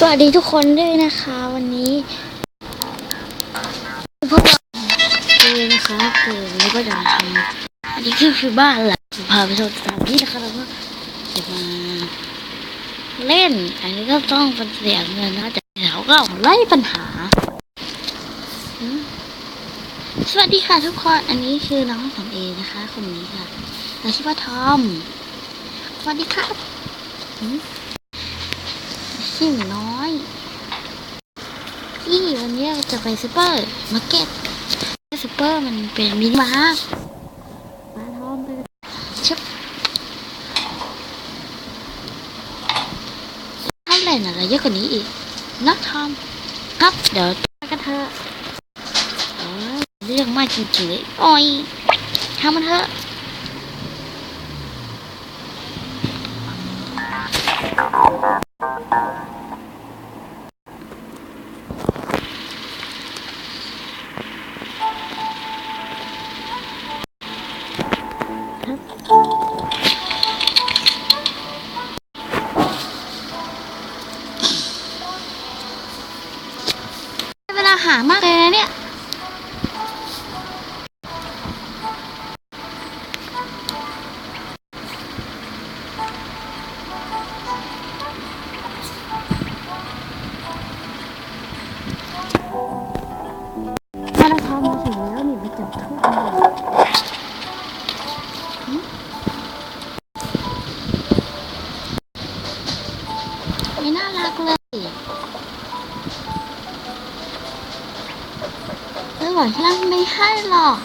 สวัสดีทุกคนด้วยนะคะ วันนี้พวกเราเจอนะคะเกิดแล้วก็จะทำอันนี้คือคือบ้านหละพาไปชมสถานที่นะคะแล้วก็จะมาเล่น อันนี้ก็ต้องเป็นเสียเงินนะแต่เขาก็ไล่ปัญหา สวัสดีค่ะทุกคนอันนี้คือน้องของเอนะคะคนนี้ค่ะเราชื่อว่าทอมสวัสดีครับ อืมชิมน้อยที่วันนี้เราจะไปซูเปอร์มาร์เก็ตซูเปอร์มันเป็นมินิมาร์ทมาทอมไปชิบเท่าไหร่นะเราเยอะกว่านี้อีกนักทอมครับเดี๋ยวไปกันเถอะเรื่องมากจริงๆเลยโอ้ยทำมันเถอะ เวลาหามากเลยนะเนี่ยถ้าเราทำมาถึงแล้วนี่มาจับคู่กั เออหวานที่รักไม่ให้หรอก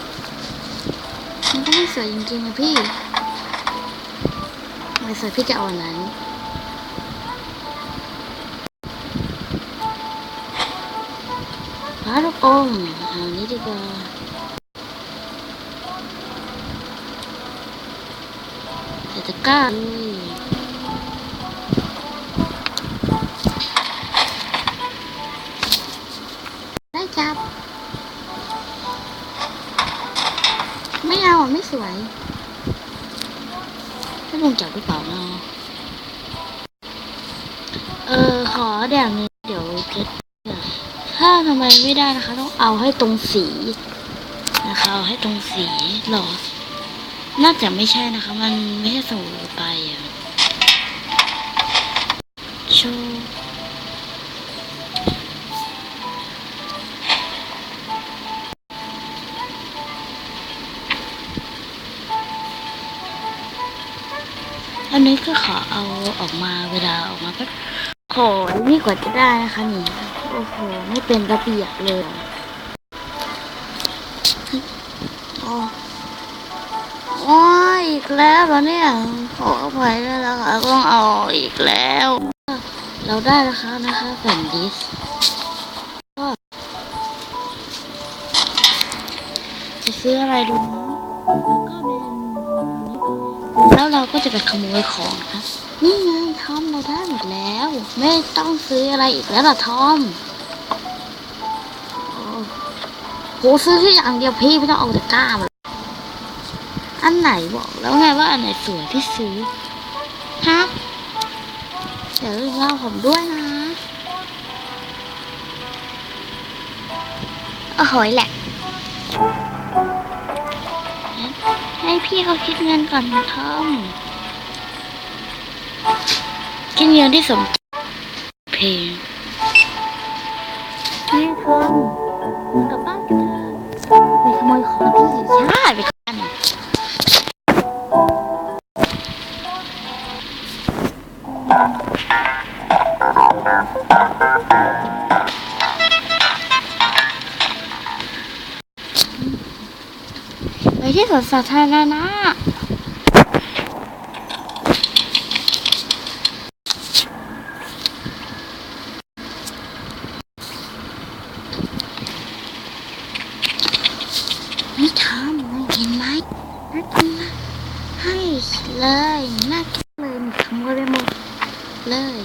มันก็ไม่สวยจริงๆนะพี่ไม่สวยพี่จะเอาอันนั้นพระลูกอมเอาอันนี้ดีกว่าใส่ตะกร้าเลย สวยให้ลุงจับหรือเปล่าเนาะเออขอแดงนี้เดี๋ยวจะถ้าทำไมไม่ได้นะคะ ต้องเอาให้ตรงสีนะคะเอาให้ตรงสีหรอ น่าจะไม่ใช่นะคะ มันไม่ใช่สูไปอะโชว์ อันนี้ก็ขอเอาออกมาเวลาออกมาก็โหนี่กว่าจะได้นะคะนี่ โอ้โห ไม่เป็นระเบียบเลยโอ้โอ้ยอีกแล้วเนี่ยขออภัยด้วยนะคะต้องเอาอีกแล้ว เราได้นะคะนะคะแผ่นดิสก็จะซื้ออะไรดูนะแล้วก็เป็น แล้วเราก็จะไปขโมยของนะคะนี่ไงทอมเราได้หมดแล้ว ไม่ต้องซื้ออะไรอีกแล้วล่ะทอมโอ้โหซื้อแค่อย่างเดียวพี่ไม่ต้องเอาตะกร้ามาอันไหนบอกแล้วไงว่าอันไหนสวยที่ซื้อฮะเดี๋ยวเล่าผมด้วยนะโอ้โหแหละ ให้พี่เขาคิดเงินก่อนนะทอมกินเงินที่สมเพลงนี่ทอมกลับบ้านกันเถอะไปขโมยของที่ชาติ ที่สวนสาธารณะไม่ทำไม่เห็นไหมน่ากินมากให้เลยน่ากินเลยมันขโมยไปหมดเลย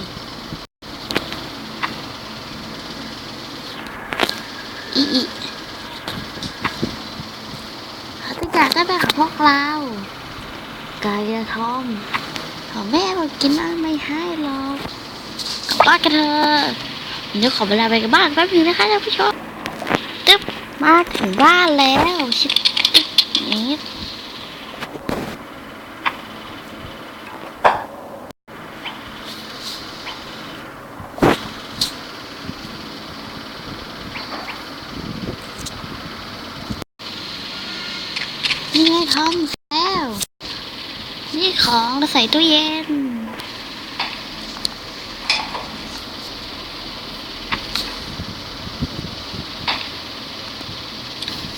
อีอีเขาจะ อยากได้แบบของพวกเราไก่อะทอมของแม่บอกกินนะไม่ให้หรอกกลับบ้านกันเถอะเดี๋ยวขอเวลาไปกับบ้านแป๊บนึงนะคะท่านผู้ชมตึ๊บมาถึงบ้านแล้วชิบนี้นี่ ทอมแล้ว นี่ของเราใส่ตู้เย็น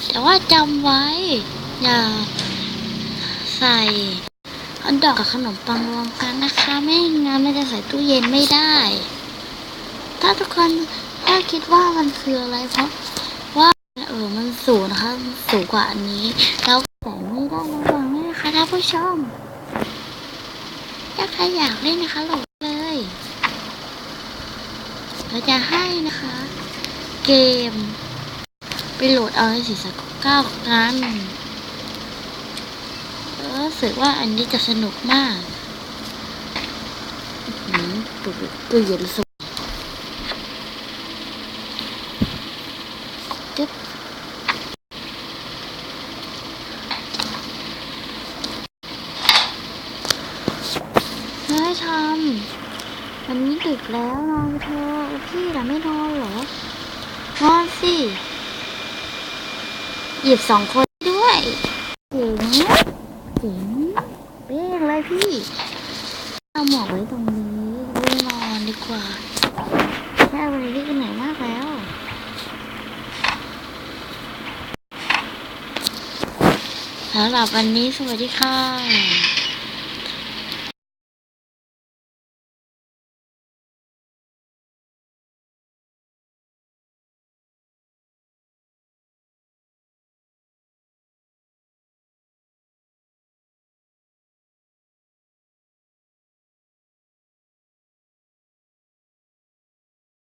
แต่ว่าจำไว้ อย่าใส่ฮอทดอกกับขนมปังรวมกันนะคะ ไม่งั้นมันจะใส่ตู้เย็นไม่ได้ ถ้าทุกคนถ้าคิดว่ามันคืออะไรเพราะว่า เออมันสูงนะคะ สูงกว่าอันนี้ แล้วแต่ ไม่ได้ระวังด้วยนะคะท่านผู้ชม ถ้าใครอยากเล่นนะคะโหลดเลย เราจะให้นะคะ เกม ไปโหลดเอาในสีสักเก้ากั้นรู้สึกว่าอันนี้จะสนุกมาก อื้อหือตัวตัวเย็นสุดจึ๊บเฮ้ยทำ วันนี้ดึกแล้วนอนเธอพี่ล่ะไม่นอนเหรอนอนสิหยิบสองคนด้วยเจ๋งเจ๋งเป๊ะเลยพี่ เอาหมวกไว้ตรงนี้ไว้นอนดีกว่าแค่วันนี้ก็เหนื่อยมากแล้วสำหรับวันนี้สวัสดีค่ะ